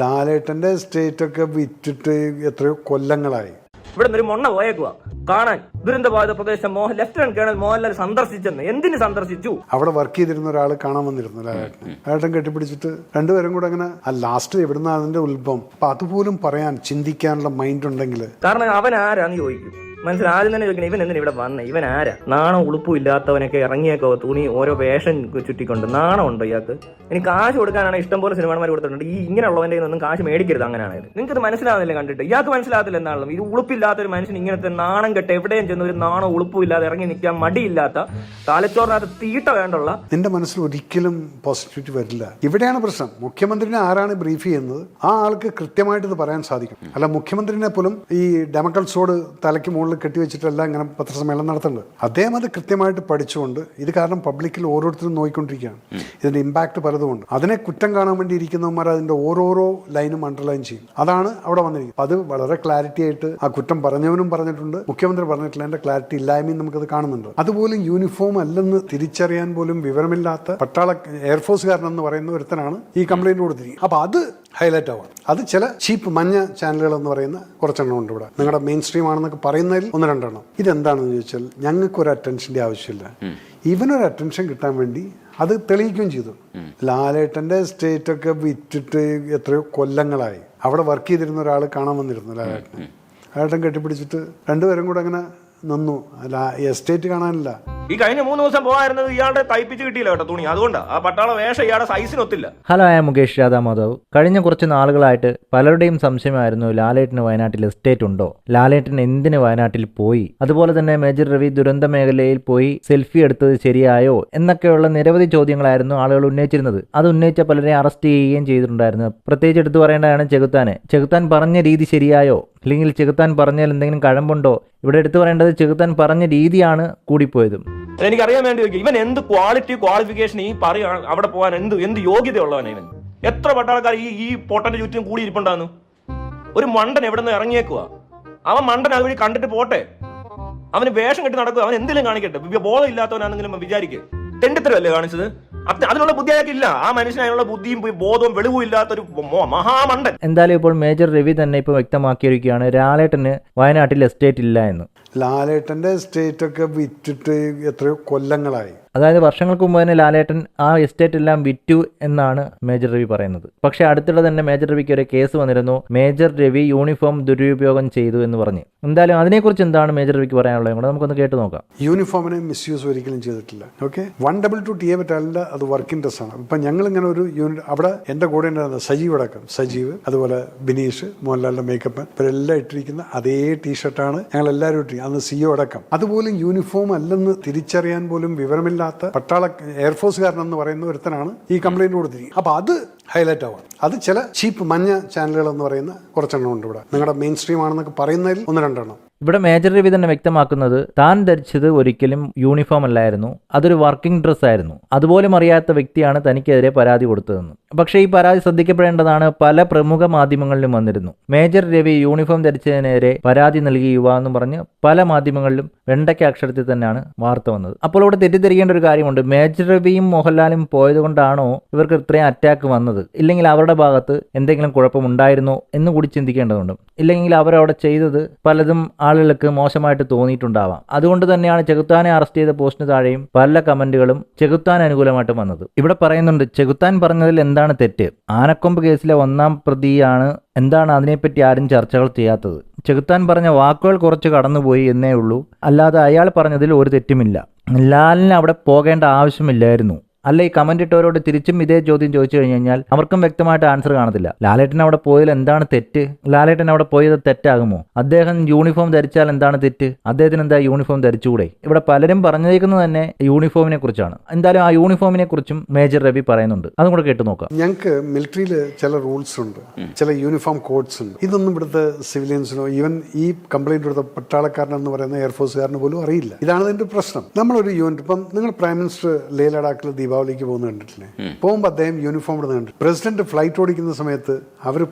ലാലേട്ടന്റെ എസ്റ്റേറ്റ് ഒക്കെ വിറ്റിട്ട് എത്രയോ കൊല്ലങ്ങളായി. ഇവിടെ നിന്നൊരു ഒരു മൊണ്ണ പോയേക്കുക കാണാൻ ദുരന്തബാധിത പ്രദേശം മോഹൻ ലെഫ്റ്റനന്റ് കേണൽ മോഹൻലാൽ സന്ദർശിച്ചെന്ന്. എന്തിന് സന്ദർശിച്ചു? അവിടെ വർക്ക് ചെയ്തിരുന്ന ഒരാൾ കാണാൻ വന്നിരുന്നു ലാലേട്ടനെ. ലാലേട്ടൻ കെട്ടിപ്പിടിച്ചിട്ട് രണ്ടുപേരും കൂടെ അങ്ങനെ ആ ലാസ്റ്റ് എവിടുന്ന അതിന്റെ ഉത്ഭവം? അപ്പൊ അതുപോലും പറയാൻ ചിന്തിക്കാനുള്ള മൈൻഡ് ഉണ്ടെങ്കിൽ കാരണം അവൻ ആരാന്ന് ചോദിക്കും. മനസ്സിൽ ആദ്യം തന്നെ ചോദിക്കണം ഇവൻ എന്തിനാ ഇവിടെ വന്നേ? ഇവൻ ആരാ? നാണം ഉളുപ്പും ഇല്ലാത്തവനൊക്കെ ഇറങ്ങിയൊക്കെ? തുണി ഓരോ വേഷം ചുറ്റിക്കൊണ്ട്. നാണം ഉണ്ടോ ഇയാൾക്ക്? എനിക്ക് കാശ് കൊടുക്കാനാണ് ഇഷ്ടം പോലെ സിനിമാന്മാർ കൊടുത്തിട്ടുണ്ട്. ഈ ഇങ്ങനെയുള്ളവന്റെ ഒന്നും കാശ് മേടിക്കരുത് അങ്ങനെയാണെങ്കിൽ നിങ്ങൾക്ക് മനസ്സിലാവുന്നില്ല കണ്ടിട്ട്? ഇയാൾക്ക് മനസ്സിലാകത്തില്ല എന്നാണല്ലോ. ഇത് ഉളുപ്പില്ലാത്ത ഒരു മനുഷ്യൻ ഇങ്ങനത്തെ നാണം കെട്ട് എവിടെയും ചെന്ന് ഒരു നാണം ഉളുപ്പും ഇല്ലാതെ ഇറങ്ങി നിൽക്കാൻ മടിയില്ലാത്ത തലച്ചോറിനകത്ത് തീട്ട വേണ്ടുള്ള നിന്റെ മനസ്സിൽ ഒരിക്കലും പോസിറ്റിവിറ്റി വരില്ല. ഇവിടെയാണ് പ്രശ്നം. മുഖ്യമന്ത്രിനെ ആരാണ് ബ്രീഫ് ചെയ്യുന്നത്? ആ ആൾക്ക് കൃത്യമായിട്ട് ഇത് പറയാൻ സാധിക്കും. അല്ല മുഖ്യമന്ത്രിനെ പോലും ഈ ഡെമക്കൾസോട് തലയ്ക്ക് മുകളിൽ കെട്ടിവെച്ചിട്ടല്ല ഇങ്ങനെ പത്രസമ്മേളനം നടത്തുന്നത്. അദ്ദേഹം അത് കൃത്യമായിട്ട് പഠിച്ചുകൊണ്ട് ഇത് കാരണം പബ്ലിക്കിൽ ഓരോരുത്തരും നോക്കിക്കൊണ്ടിരിക്കുകയാണ് ഇതിന്റെ ഇമ്പാക്ട് പലതുമുണ്ട്. അതിനെ കുറ്റം കാണാൻ വേണ്ടി ഇരിക്കുന്നവന്മാർ അതിന്റെ ഓരോരോ ലൈനും അണ്ടർലൈൻ ചെയ്യും. അതാണ് അവിടെ വന്നിരിക്കുന്നത്. അത് വളരെ ക്ലാരിറ്റി ആയിട്ട് ആ കുറ്റം പറഞ്ഞവനും പറഞ്ഞിട്ടുണ്ട്. മുഖ്യമന്ത്രി പറഞ്ഞിട്ടില്ല. എന്റെ ക്ലാരിറ്റി ഇല്ലായ്മയും നമുക്കത് കാണുന്നുണ്ട്. അതുപോലും യൂണിഫോം അല്ലെന്ന് തിരിച്ചറിയാൻ പോലും വിവരമില്ലാത്ത പട്ടാള എയർഫോഴ്സുകാരനെന്ന് പറയുന്ന ഒരുത്തനാണ് ഈ കംപ്ലൈന്റ് കൊടുത്തിരിക്കുന്നത്. അപ്പോൾ അത് ഹൈലൈറ്റ് ആവുക അത് ചില ചീപ്പ് മഞ്ഞ ചാനലുകൾ എന്ന് പറയുന്ന കുറച്ചെണ്ണം ഉണ്ട് ഇവിടെ. നിങ്ങളുടെ മെയിൻ സ്ട്രീം ആണെന്നൊക്കെ പറയുന്നതിൽ ഒന്ന് രണ്ടെണ്ണം. ഇതെന്താണെന്ന് ചോദിച്ചാൽ ഞങ്ങൾക്ക് ഒരു അറ്റൻഷന്റെ ആവശ്യമില്ല. ഇവനൊരു അറ്റൻഷൻ കിട്ടാൻ വേണ്ടി അത് തെളിയിക്കുകയും ചെയ്തു. ലാലേട്ടന്റെ സ്റ്റേറ്റ് ഒക്കെ വിറ്റിട്ട് എത്രയോ കൊല്ലങ്ങളായി. അവിടെ വർക്ക് ചെയ്തിരുന്ന ഒരാൾ കാണാൻ വന്നിരുന്നു ലാലേട്ടനെ. ലാലേട്ടൻ കെട്ടിപ്പിടിച്ചിട്ട് രണ്ടുപേരും കൂടെ അങ്ങനെ നിന്നു. എസ്റ്റേറ്റ് കാണാനില്ല. ഈ കഴിഞ്ഞ മൂന്ന് ദിവസം പോകായിരുന്നത് ഇയാളുടെ തയ്പ്പിച്ച് കിട്ടിയില്ല കേട്ടോ തുണി. അതുകൊണ്ട് ആ പട്ടാള വേഷം ഇയാളുടെ സൈസിനൊത്തില്ല ഹലോ ആയ മുകേഷ് രാധാ മാധവ് കഴിഞ്ഞ കുറച്ച് നാളുകളായിട്ട് പലരുടെയും സംശയമായിരുന്നു ലാലേട്ടിന് വയനാട്ടിൽ എസ്റ്റേറ്റ് ഉണ്ടോ? ലാലേട്ടൻ എന്തിന് വയനാട്ടിൽ പോയി? അതുപോലെ തന്നെ മേജർ രവി ദുരന്ത മേഖലയിൽ പോയി സെൽഫി എടുത്തത് ശരിയായോ? എന്നൊക്കെയുള്ള നിരവധി ചോദ്യങ്ങളായിരുന്നു ആളുകൾ ഉന്നയിച്ചിരുന്നത്. അത് ഉന്നയിച്ച പലരെ അറസ്റ്റ് ചെയ്യുകയും ചെയ്തിട്ടുണ്ടായിരുന്നു. പ്രത്യേകിച്ച് എടുത്തു പറയേണ്ടതാണ് ചെകുത്താനെ. ചെകുത്താൻ പറഞ്ഞ രീതി ശരിയായോ? അല്ലെങ്കിൽ ചെകുത്താൻ പറഞ്ഞാൽ എന്തെങ്കിലും കഴമ്പുണ്ടോ? ഇവിടെ എടുത്തു പറയേണ്ടത് ചെകുത്താൻ പറഞ്ഞ രീതിയാണ് കൂടിപ്പോയതും. എനിക്കറിയാൻ വേണ്ടി ചോദിക്കും ഇവൻ എന്ത് ക്വാളിറ്റി ക്വാളിഫിക്കേഷൻ ഈ പറയാ അവിടെ പോകാൻ എന്ത് എന്ത് യോഗ്യതയുള്ളവനാ ഇവൻ? എത്ര പട്ടാളക്കാർ ഈ ഈ പൊട്ടന്റെ ചുറ്റും കൂടി ഒരു മണ്ടൻ എവിടെ നിന്ന് ഇറങ്ങിയേക്കുക അവൻ മണ്ടൻ അതുവഴി കണ്ടിട്ട് പോട്ടെ. അവന് വേഷം കെട്ടി നടക്കുക അവൻ എന്തെങ്കിലും കാണിക്കട്ടെ. ബോധം ഇല്ലാത്തവനാണെങ്കിലും വിചാരിക്കുക തെണ്ടിത്തരമല്ലേ കാണിച്ചത്? അതിനുള്ള ബുദ്ധി അയാൾക്കില്ല ആ മനുഷ്യന് അതിനുള്ള ബുദ്ധിയും ബോധവും വെളിവും ഇല്ലാത്തൊരു മഹാമണ്ഡൻ എന്തായാലും ഇപ്പോൾ മേജർ രവി തന്നെ ഇപ്പോൾ വ്യക്തമാക്കിയിരിക്കുകയാണ്. രാളേട്ടന് വയനാട്ടിൽ എസ്റ്റേറ്റ് ഇല്ല എന്ന്. ലാലേട്ടന്റെ സ്റ്റേറ്റൊക്കെ വിറ്റിട്ട് എത്രയോ കൊല്ലങ്ങളായി. അതായത് വർഷങ്ങൾക്ക് മുമ്പ് തന്നെ ലാലേട്ടൻ ആ എസ്റ്റേറ്റ് എല്ലാം വിറ്റു എന്നാണ് മേജർ രവി പറയുന്നത്. പക്ഷെ അടുത്തിടെ തന്നെ മേജർ രവിക്ക് ഒരു കേസ് വന്നിരുന്നു. മേജർ രവി യൂണിഫോം ദുരുപയോഗം ചെയ്തു എന്ന് പറഞ്ഞ്. എന്തായാലും അതിനെക്കുറിച്ച് എന്താണ് മേജർ രവിക്ക് പറയാനുള്ളത് കൂടെ നമുക്കൊന്ന് കേട്ട് നോക്കാം. യൂണിഫോമിനെ മിസ്യൂസ് ഒരിക്കലും ചെയ്തിട്ടില്ല. Okay one double two T A പറ്റാലിന്റെ അത് വർക്കിംഗ് ഡ്രസ് ആണ്. ഇപ്പം ഞങ്ങൾ ഇങ്ങനെ ഒരു യൂണിറ്റ് അവിടെ എന്റെ കൂടെ ഉണ്ടായിരുന്ന സജീവ് അടക്കം സജീവ് അതുപോലെ ബിനീഷ് മോഹൻലാലിന്റെ മേക്കപ്പ് ഇവരെല്ലാം ഇട്ടിരിക്കുന്ന അതേ ടീഷർട്ടാണ് ഞങ്ങൾ എല്ലാവരും ഇട്ടിരിക്കുന്നത്. അന്ന് സിഒ അടക്കം. അതുപോലും യൂണിഫോം അല്ലെന്ന് തിരിച്ചറിയാൻ പോലും വിവരമില്ലാത്ത പട്ടാള എയർഫോഴ്സുകാരൻ എന്ന് പറയുന്ന ഒരുത്തനാണ് ഈ കംപ്ലൈന്റ് കൊടുത്തിരിക്കുന്നത്. അപ്പൊ അത് ഹൈലൈറ്റ് ആവാം. അത് ചില ചീപ്പ് മഞ്ഞ ചാനലുകൾ എന്ന് പറയുന്ന കുറച്ചെണ്ണം ഉണ്ട് ഇവിടെ. നിങ്ങളുടെ മെയിൻ സ്ട്രീം ആണെന്നൊക്കെ പറയുന്നതിൽ ഒന്ന് രണ്ടെണ്ണം. ഇവിടെ മേജർ രവി തന്നെ വ്യക്തമാക്കുന്നത് താൻ ധരിച്ചത് ഒരിക്കലും യൂണിഫോം അല്ലായിരുന്നു. അതൊരു വർക്കിംഗ് ഡ്രസ് ആയിരുന്നു. അതുപോലും അറിയാത്ത വ്യക്തിയാണ് തനിക്കെതിരെ പരാതി കൊടുത്തതെന്ന്. പക്ഷേ ഈ പരാതി ശ്രദ്ധിക്കപ്പെടേണ്ടതാണ് പല പ്രമുഖ മാധ്യമങ്ങളിലും വന്നിരുന്നു. മേജർ രവി യൂണിഫോം ധരിച്ചതിനെതിരെ പരാതി നൽകി യുവാന്ന് പറഞ്ഞ് പല മാധ്യമങ്ങളിലും വെണ്ടയ്ക്ക അക്ഷരത്തിൽ തന്നെയാണ് വാർത്ത വന്നത്. അപ്പോൾ ഇവിടെ തെറ്റിദ്ധരിക്കേണ്ട ഒരു കാര്യമുണ്ട്. മേജർ രവിയും മോഹൻലാലും പോയതുകൊണ്ടാണോ ഇവർക്ക് ഇത്രയും അറ്റാക്ക് വന്നത്? ഇല്ലെങ്കിൽ അവരുടെ ഭാഗത്ത് എന്തെങ്കിലും കുഴപ്പമുണ്ടായിരുന്നോ എന്ന് കൂടി ചിന്തിക്കേണ്ടതുണ്ട്. ഇല്ലെങ്കിൽ അവരവിടെ ചെയ്തത് പലതും ആളുകൾക്ക് മോശമായിട്ട് തോന്നിയിട്ടുണ്ടാവാം. അതുകൊണ്ട് തന്നെയാണ് ചെകുത്താനെ അറസ്റ്റ് ചെയ്ത പോസ്റ്റിന് താഴെയും പല കമന്റുകളും ചെകുത്താൻ അനുകൂലമായിട്ട് വന്നത്. ഇവിടെ പറയുന്നുണ്ട് ചെകുത്താൻ പറഞ്ഞതിൽ എന്താണ് തെറ്റ്? ആനക്കൊമ്പ് കേസിലെ ഒന്നാം പ്രതിയാണ് എന്താണ് അതിനെപ്പറ്റി ആരും ചർച്ചകൾ ചെയ്യാത്തത്? ചെകുത്താൻ പറഞ്ഞ വാക്കുകൾ കുറച്ച് കടന്നുപോയി എന്നേ ഉള്ളൂ. അല്ലാതെ അയാൾ പറഞ്ഞതിൽ ഒരു തെറ്റുമില്ല. ലാലിന് അവിടെ പോകേണ്ട ആവശ്യമില്ലായിരുന്നു. അല്ല ഈ കമന്റ് ഇട്ടവരോട് തിരിച്ചും ഇതേ ചോദ്യം ചോദിച്ചു കഴിഞ്ഞു കഴിഞ്ഞാൽ അവർക്കും വ്യക്തമായിട്ട് ആൻസർ കാണത്തില്ല. ലാലേട്ടൻ അവിടെ പോയതിൽ എന്താണ് തെറ്റ്? ലാലേട്ടൻ അവിടെ പോയത് തെറ്റാകുമോ? അദ്ദേഹം യൂണിഫോം ധരിച്ചാൽ എന്താണ് തെറ്റ്? അദ്ദേഹത്തിന് എന്താ യൂണിഫോം ധരിച്ചുകൂടെ? ഇവിടെ പലരും പറഞ്ഞേക്കുന്നത് തന്നെ യൂണിഫോമിനെ കുറിച്ചാണ്. എന്തായാലും ആ യൂണിഫോമിനെ കുറിച്ചും മേജർ രവി പറയുന്നുണ്ട്. അതും കൂടെ കേട്ടു നോക്കാം. ഞങ്ങൾക്ക് മിലിറ്ററിയിൽ ചില റൂൾസ് ഉണ്ട്. ചില യൂണിഫോം കോഡ്സ് ഉണ്ട്. ഇതൊന്നും ഇവിടുത്തെ സിവിലിയൻസിനോ ഈവൻ ഈ കംപ്ലൈന്റ് കൊടുത്ത പട്ടാളക്കാരനെന്ന് പറയുന്ന എയർഫോഴ്സുകാരന് പോലും അറിയില്ല. ഇതാണ് ഇതിന്റെ പ്രശ്നം. നമ്മളൊരു യൂണിറ്റ് ഇപ്പം നിങ്ങൾ പ്രൈം മിനിസ്റ്റർ ലേ ലഡാക്കിൽ ദീപാവലി ദീപാവലിക്ക് പോകുന്നത് കണ്ടിട്ടില്ലേ? പോകുമ്പോൾ അദ്ദേഹം യൂണിഫോം ഇടുന്നുണ്ട് പ്രസിഡന്റ് ഫ്ലൈറ്റ് ഓടിക്കുന്ന സമയത്ത് അവർ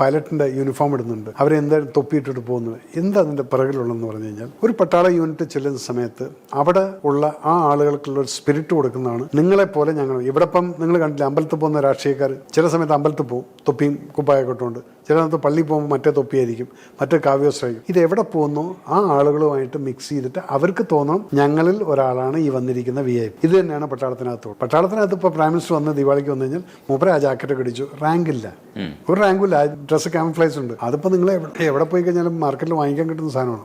പൈലറ്റിന്റെ യൂണിഫോം ഇടുന്നുണ്ട്. അവരെന്തായാലും തൊപ്പിയിട്ടിട്ട് പോകുന്നത്. എന്താ അതിന്റെ പിറകിലുള്ളതെന്ന് പറഞ്ഞു കഴിഞ്ഞാൽ ഒരു പട്ടാള യൂണിറ്റ് ചെല്ലുന്ന സമയത്ത് അവിടെ ഉള്ള ആ ആളുകൾക്കുള്ള ഒരു സ്പിരിറ്റ് കൊടുക്കുന്നതാണ് നിങ്ങളെ പോലെ ഞങ്ങൾ. ഇവിടെ ഇപ്പം നിങ്ങൾ കണ്ടില്ല അമ്പലത്തിൽ പോകുന്ന രാഷ്ട്രീയക്കാർ ചില സമയത്ത് അമ്പലത്തിൽ പോകും തൊപ്പിയും കുപ്പായൊക്കെ ഇട്ടുകൊണ്ട്. ചില സമയത്ത് പള്ളി പോകുമ്പോൾ മറ്റേ തൊപ്പിയായിരിക്കും മറ്റേ കാവ്യോസ്ത്രമായിരിക്കും ഇത് എവിടെ പോകുന്നു? ആ ആളുകളുമായിട്ട് മിക്സ് ചെയ്തിട്ട് അവർക്ക് തോന്നണം ഞങ്ങളിൽ ഒരാളാണ് ഈ വന്നിരിക്കുന്ന വി ഐ ഇത് തന്നെയാണ് പട്ടാളത്തിനകത്ത്. പട്ടാളത്തിനകത്ത് ഇപ്പോൾ പ്രൈം മിനിസ്റ്റർ വന്ന് ദിവാളിക്ക് വന്നു കഴിഞ്ഞാൽ മൂപ്പര ആ ജാക്കറ്റ് കടിച്ചു അടിച്ചു റാങ്ക് ഇല്ല. ഒരു റാങ്കും ഇല്ല. ഡ്രസ്സ് ക്യാമഫ്ലൈസ് ഉണ്ട്. അതിപ്പോൾ നിങ്ങൾ എവിടെ എവിടെ പോയി കഴിഞ്ഞാലും മാർക്കറ്റിൽ വാങ്ങിക്കാൻ കിട്ടുന്ന സാധനമാണ്.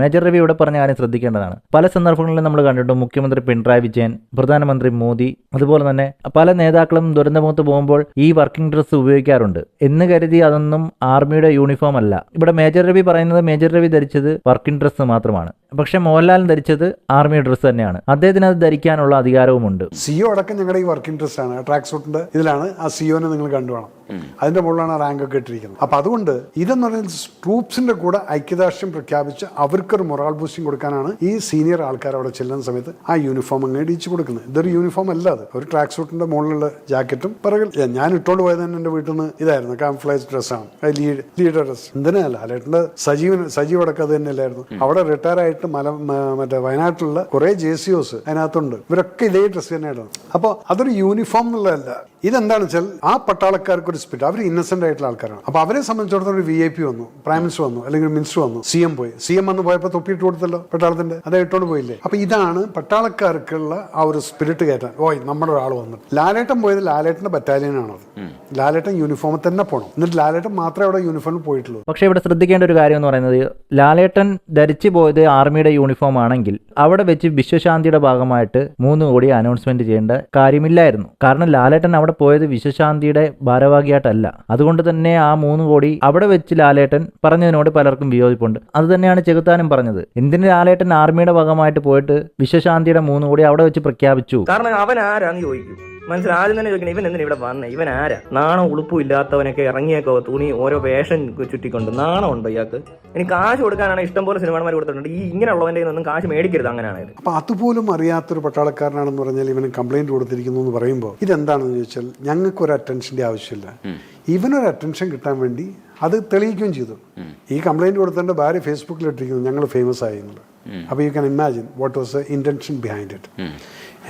മേജർ രവി ഇവിടെ പറഞ്ഞ കാര്യം ശ്രദ്ധിക്കേണ്ടതാണ്. പല സന്ദർഭങ്ങളിലും നമ്മൾ കണ്ടിട്ടുണ്ട് മുഖ്യമന്ത്രി പിണറായി വിജയൻ പ്രധാനമന്ത്രി മോദി അതുപോലെ തന്നെ പല നേതാക്കളും ദുരന്തമുഖത്ത് പോകുമ്പോൾ ഈ വർക്കിംഗ് ഡ്രസ്സ് ഉപയോഗിക്കാറുണ്ട്. എന്ന് കരുതി അതൊന്നും ആർമിയുടെ യൂണിഫോം അല്ല. ഇവിടെ മേജർ രവി പറയുന്നത് മേജർ രവി ധരിച്ചത് വർക്കിംഗ് ഡ്രസ്സ് മാത്രമാണ്. പക്ഷെ മോഹൻലാൽ ധരിച്ചത് ആർമി ഡ്രസ്സ് തന്നെയാണ്. അദ്ദേഹത്തിന് അത് ധരിക്കാനുള്ള അധികാരവുമുണ്ട്. സിഒ അടക്കം ഞങ്ങളുടെ ഈ വർക്കിംഗ് ഡ്രസ്സാണ്. ട്രാക്ക് സൂട്ടിന്റെ ഇതിലാണ് ആ സിഒനെ നിങ്ങൾ കണ്ടുവേണം. അതിന്റെ മുകളിലാണ് റാങ്ക് ഒക്കെ ഇട്ടിരിക്കുന്നത്. അപ്പൊ അതുകൊണ്ട് ഇതെന്ന് പറയുന്നത് ട്രൂപ്സിന്റെ കൂടെ ഐക്യദാർഷ്ട്യം പ്രഖ്യാപിച്ച് അവർക്കൊരു മൊറാൾ ബൂസ്റ്റിംഗ് കൊടുക്കാനാണ് ഈ സീനിയർ ആൾക്കാർ അവിടെ ചെല്ലുന്ന സമയത്ത് ആ യൂണിഫോം അങ്ങ് ഇടിച്ചു കൊടുക്കുന്നത്. ഇതൊരു യൂണിഫോം അല്ല അത്. ഒരു ട്രാക്ക് സൂട്ടിന്റെ മുകളിലുള്ള ജാക്കറ്റും പിറകിൽ. ഞാൻ ഇട്ടോണ്ട് പോയത് തന്നെ എന്റെ വീട്ടിൽ നിന്ന് ഇതായിരുന്നു കാംഫ്ലൈസ് ഡ്രസ്സാണ് ലീഡർ ഡ്രസ് എന്തിനാ ലാലേട്ടന്റെ സജീവൻ സജീവ് അടക്കം അത് തന്നെയല്ലായിരുന്നു അവിടെ റിട്ടയർ ആയിട്ട് മല മറ്റേ വയനാട്ടിലുള്ള കുറെ ജെ സി ഒസ് അതിനകത്തുണ്ട്. ഇവരൊക്കെ ഇതേ ഡ്രസ് തന്നെയാണ് അപ്പോൾ അതൊരു യൂണിഫോം എന്നുള്ളതല്ല. ഇതെന്താണെന്ന് വെച്ചാൽ ആ പട്ടാളക്കാർക്ക് ഒരു സ്പിരിറ്റ് അവർ ഇന്നസെന്റ് ആയിട്ടുള്ള ആൾക്കാരാണ്. അപ്പോൾ അവരെ സംബന്ധിച്ചിടത്തോളം ഒരു വി ഐ പി വന്നു പ്രൈം മിനിസ്റ്റർ വന്നു അല്ലെങ്കിൽ മിനിസ്റ്റർ വന്നു സി എം പോയി. സി എം വന്ന് പോയപ്പോൾ തൊപ്പിയിട്ട് കൊടുത്തല്ലോ പട്ടാളത്തിന്റെ? അത് ഇട്ടോണ്ട് പോയില്ലേ? അപ്പൊ ഇതാണ് പട്ടാളക്കാർക്കുള്ള ആ ഒരു സ്പിരിറ്റ് കയറ്റാൻ. ഓയ് നമ്മുടെ ഒരാൾ വന്നു ലാലേട്ടൻ പോയത് ലാലേട്ടന്റെ ബറ്റാലിയൻ ബറ്റാലിയനാണത് ലാലേട്ടൻ യൂണിഫോമിൽ തന്നെ പോകണം എന്നിട്ട് ലാലേട്ടൻ മാത്രമേ അവിടെ യൂണിഫോമിൽ പോയിട്ടുള്ളൂ. പക്ഷേ ഇവിടെ ശ്രദ്ധിക്കേണ്ട ഒരു കാര്യം എന്ന് പറയുന്നത് ലാലേട്ടൻ ധരിച്ചു പോയത് ആർമിയുടെ യൂണിഫോം ആണെങ്കിൽ അവിടെ വെച്ച് വിശ്വശാന്തിയുടെ ഭാഗമായിട്ട് മൂന്ന് കോടി അനൗൺസ്മെന്റ് ചെയ്യേണ്ട കാര്യമില്ലായിരുന്നു. കാരണം ലാലേട്ടൻ അവിടെ പോയത് വിശ്വശാന്തിയുടെ ഭാരവാഹിയായിട്ടല്ല. അതുകൊണ്ട് തന്നെ ആ മൂന്ന് കോടി അവിടെ വെച്ച് ലാലേട്ടൻ പറഞ്ഞതിനോട് പലർക്കും വിയോജിപ്പുണ്ട്. അത് തന്നെയാണ് ചെകുത്താനും പറഞ്ഞത്. എന്തിന് ലാലേട്ടൻ ആർമിയുടെ ഭാഗമായിട്ട് പോയിട്ട് വിശ്വശാന്തിയുടെ മൂന്ന് കോടി അവിടെ വെച്ച് പ്രഖ്യാപിച്ചു? കാരണം അവൻ ആരാന്ന് ചോദിക്കും. മനസ്സിലായി. ആദ്യം തന്നെ ചോദിക്കണം ഇവൻ എന്തിനാ ഇവിടെ വന്നേ? ഇവൻ ആരാ? നാണം ഉളുപ്പും ഇല്ലാത്തവനൊക്കെ ഇറങ്ങിയേക്കോ? തുണി ഓരോ വേഷം ചുറ്റിക്കൊണ്ട് നാണം ഉണ്ടോ ഇയാൾക്ക്? എനിക്ക് കാശ് കൊടുക്കാനാണ് ഇഷ്ടം പോലെ സിനിമാന്മാർ കൊടുത്തിട്ടുണ്ട്. ഈ ഇങ്ങനെയുള്ളവന്റെ ഒന്നും കാശ് മേടിക്കരുത് അങ്ങനെയാണെങ്കിൽ അപ്പൊ അതുപോലും അറിയാത്തൊരു പട്ടാളക്കാരനാണെന്ന് പറഞ്ഞാൽ ഇവന് കംപ്ലൈന്റ് കൊടുത്തിരിക്കുന്നു എന്ന് പറയുമ്പോൾ ഇതെന്താണെന്ന് ചോദിച്ചാൽ ഞങ്ങൾക്ക് ഒരു അറ്റൻഷന്റെ ആവശ്യമില്ല ഇവനൊരു അറ്റൻഷൻ കിട്ടാൻ വേണ്ടി അത് തെളിയിക്കുകയും ചെയ്തു. ഈ കംപ്ലൈന്റ് കൊടുത്തതിന്റെ ഭാര്യ ഫേസ്ബുക്കിൽ ഇട്ടിരിക്കുന്നു ഞങ്ങൾ ഫേമസ് ആയി എന്നുള്ളത്. അപ്പൊ you can imagine what was the intention behind it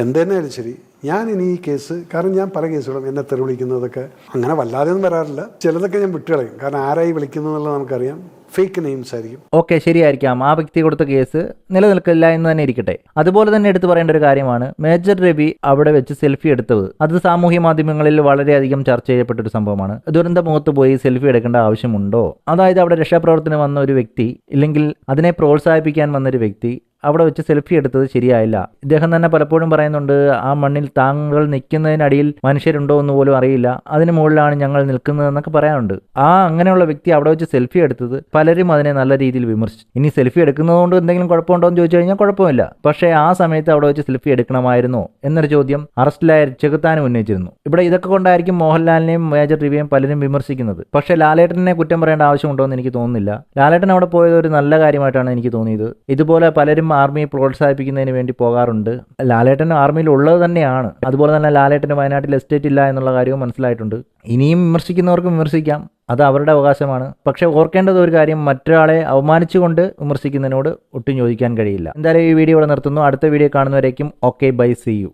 എന്തെന്നാലും ശരി ഞാൻ ഇനി ഈ കേസ് കാരണം ഞാൻ പല കേസുകളും എന്നെ തെറി വിളിക്കുന്നതൊക്കെ അങ്ങനെ വല്ലാതെ ഒന്നും വരാറില്ല. ചിലതൊക്കെ ഞാൻ വിട്ടുകളയും. കാരണം ആരായി വിളിക്കുന്നു എന്നുള്ളത് നമുക്കറിയാം. ഫേക്ക് നെയിംസ് ആയിരിക്കും. ഓക്കെ ശരിയായിരിക്കാം. ആ വ്യക്തി കൊടുത്ത കേസ് നിലനിൽക്കില്ല എന്ന് തന്നെ ഇരിക്കട്ടെ. അതുപോലെ തന്നെ എടുത്തു പറയേണ്ട ഒരു കാര്യമാണ്. മേജർ രവി അവിടെ വെച്ച് സെൽഫി എടുത്തത്. അത് സാമൂഹ്യ മാധ്യമങ്ങളിൽ വളരെയധികം ചർച്ച ചെയ്യപ്പെട്ട ഒരു സംഭവമാണ്. ദുരന്ത മുഖത്ത് പോയി സെൽഫി എടുക്കേണ്ട ആവശ്യമുണ്ടോ? അതായത് അവിടെ രക്ഷാപ്രവർത്തനം വന്ന ഒരു വ്യക്തി ഇല്ലെങ്കിൽ അതിനെ പ്രോത്സാഹിപ്പിക്കാൻ വന്നൊരു വ്യക്തി അവിടെ വെച്ച് സെൽഫി എടുത്തത് ശരിയായില്ല. ഇദ്ദേഹം തന്നെ പലപ്പോഴും പറയുന്നുണ്ട് ആ മണ്ണിൽ താങ്കൾ നിൽക്കുന്നതിനടിയിൽ മനുഷ്യരുണ്ടോ എന്ന് പോലും അറിയില്ല. അതിന് മുകളിലാണ് ഞങ്ങൾ നിൽക്കുന്നത് എന്നൊക്കെ പറയാറുണ്ട്. ആ അങ്ങനെയുള്ള വ്യക്തി അവിടെ വെച്ച് സെൽഫി എടുത്തത് പലരും അതിനെ നല്ല രീതിയിൽ വിമർശിച്ചു. ഇനി സെൽഫി എടുക്കുന്നതുകൊണ്ട് എന്തെങ്കിലും കുഴപ്പമുണ്ടോ എന്ന് ചോദിച്ചു കഴിഞ്ഞാൽ കുഴപ്പമില്ല. പക്ഷേ ആ സമയത്ത് അവിടെ വെച്ച് സെൽഫി എടുക്കണമായിരുന്നോ എന്നൊരു ചോദ്യം അറസ്റ്റിലായ ചെകുത്താനും ഉന്നയിച്ചിരുന്നു. ഇവിടെ ഇതൊക്കെ കൊണ്ടായിരിക്കും മോഹൻലാലിനെയും മേജർ രവിയെയും പലരും വിമർശിക്കുന്നത്. പക്ഷേ ലാലേട്ടനെ കുറ്റം പറയേണ്ട ആവശ്യമുണ്ടോ എന്ന് എനിക്ക് തോന്നുന്നില്ല. ലാലേട്ടൻ അവിടെ പോയത് ഒരു നല്ല കാര്യമായിട്ടാണ് എനിക്ക് തോന്നിയത്. ഇതുപോലെ പലരും ആർമിയെ പ്രോത്സാഹിപ്പിക്കുന്നതിന് വേണ്ടി പോകാറുണ്ട്. ലാലേട്ടൻ ആർമിയിൽ ഉള്ളത് തന്നെയാണ്. അതുപോലെ തന്നെ ലാലേട്ടന് വയനാട്ടിൽ എസ്റ്റേറ്റ് ഇല്ല എന്നുള്ള കാര്യവും മനസ്സിലായിട്ടുണ്ട്. ഇനിയും വിമർശിക്കുന്നവർക്ക് വിമർശിക്കാം. അത് അവരുടെ അവകാശമാണ്. പക്ഷേ ഓർക്കേണ്ടത് ഒരു കാര്യം മറ്റൊരാളെ അവമാനിച്ചുകൊണ്ട് വിമർശിക്കുന്നതിനോട് ഒട്ടും യോജിക്കാൻ കഴിയില്ല. എന്തായാലും ഈ വീഡിയോ ഇവിടെ നിർത്തുന്നു. അടുത്ത വീഡിയോ കാണുന്നവരേക്കും ഓക്കെ ബൈ സി യു.